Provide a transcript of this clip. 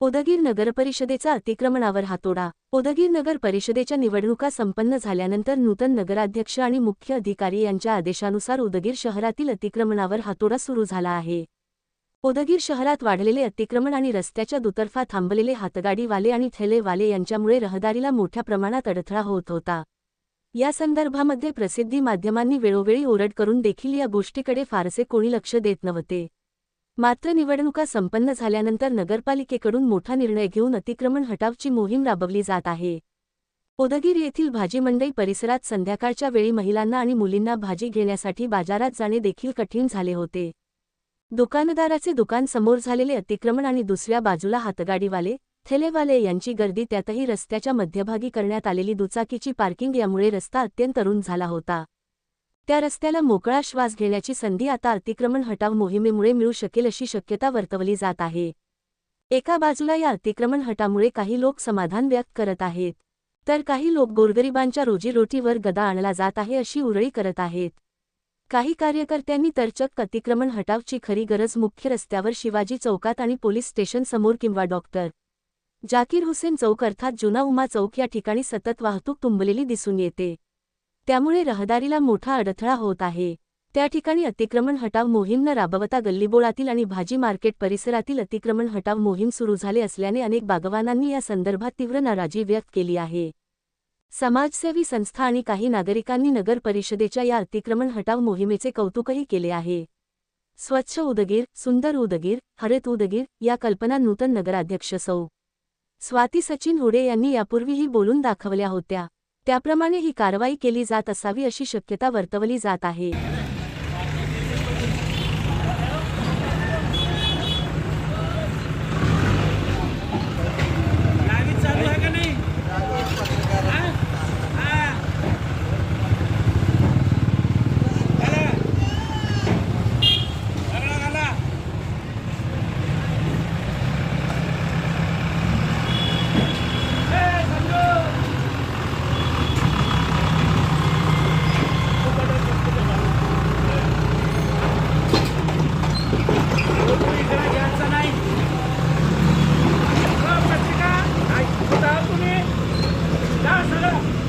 उदगीर नगरपरिषदेचा अतिक्रमणावर हातोडा. उदगीर नगर परिषदेच्या निवडणुका संपन्न झाल्यानंतर नूतन नगराध्यक्ष आणि मुख्य अधिकारी यांच्या आदेशानुसार उदगीर शहरातील अतिक्रमणावर हातोडा सुरू झाला आहे. उदगीर शहरात वाढलेले अतिक्रमण आणि रस्त्याच्या दुतर्फा थांबलेले हातगाडीवाले आणि ठेलेवाले यांच्यामुळे रहदारीला मोठ्या प्रमाणात अडथळा होत होता. या संदर्भामध्ये प्रसिद्धी माध्यमांनी वेळोवेळी ओरड करून देखील या गोष्टीकडे फारसे कोणी लक्ष देत नव्हते. मात्र निवडणुका संपन्न झाल्यानंतर नगरपालिकेकडून मोठा निर्णय घेऊन अतिक्रमण हटावची मोहीम राबवली जात आहे. उदगीर येथील भाजी मंडई परिसरात संध्याकाळच्या वेळी महिलांना आणि मुलींना भाजी घेण्यासाठी बाजारात जाणे देखील कठीण झाले होते. दुकानदाराचे दुकान समोर झालेले अतिक्रमण आणि दुसऱ्या बाजूला हातगाडीवाले थेलेवाले यांची गर्दी त्यातही रस्त्याच्या मध्यभागी करण्यात आलेली दुचाकीची पार्किंग यामुळे रस्ता अत्यंत रुंद झाला होता. त्या रस्त्याला मोकळा श्वास घेण्याची संधी आता अतिक्रमण हटाव मोहिमेमुळे मिळू शकेल अशी शक्यता वर्तवली जात आहे. एका बाजूला या अतिक्रमण हटामुळे काही लोक समाधान व्यक्त करत आहेत. तर काही लोक गोरगरिबांच्या रोजीरोटीवर गदा आणला जात आहे अशी उरळी करत आहेत. काही कार्यकर्त्यांनी तर चक्क अतिक्रमण हटावची खरी गरज मुख्य रस्त्यावर शिवाजी चौकात आणि पोलीस स्टेशन समोर किंवा डॉक्टर जाकीर हुसेन चौक अर्थात जुना उमा चौक या ठिकाणी सतत वाहतूक तुंबलेली दिसून येते. त्यामुळे रहदारीला मोठा अडथळा होत आहे. त्या ठिकाणी अतिक्रमण हटाव मोहीम न राबवता गल्लीबोळातील आणि भाजी मार्केट परिसरातील अतिक्रमण हटाव मोहीम सुरू झाले असल्याने अनेक बागवानांनी या संदर्भात तीव्र नाराजी व्यक्त केली आहे. समाजसेवी संस्था आणि काही नागरिकांनी नगर परिषदेच्या या अतिक्रमण हटाव मोहिमेचे कौतुकही केले आहे. स्वच्छ उदगीर सुंदर उदगीर हरित उदगीर या कल्पना नूतन नगराध्यक्ष सौ. स्वाती सचिन हुडे यांनी यापूर्वीही बोलून दाखवल्या होत्या. त्याप्रमाणे ही कारवाई केली जात असावी अशी शक्यता वर्तवली जात आहे. Yeah.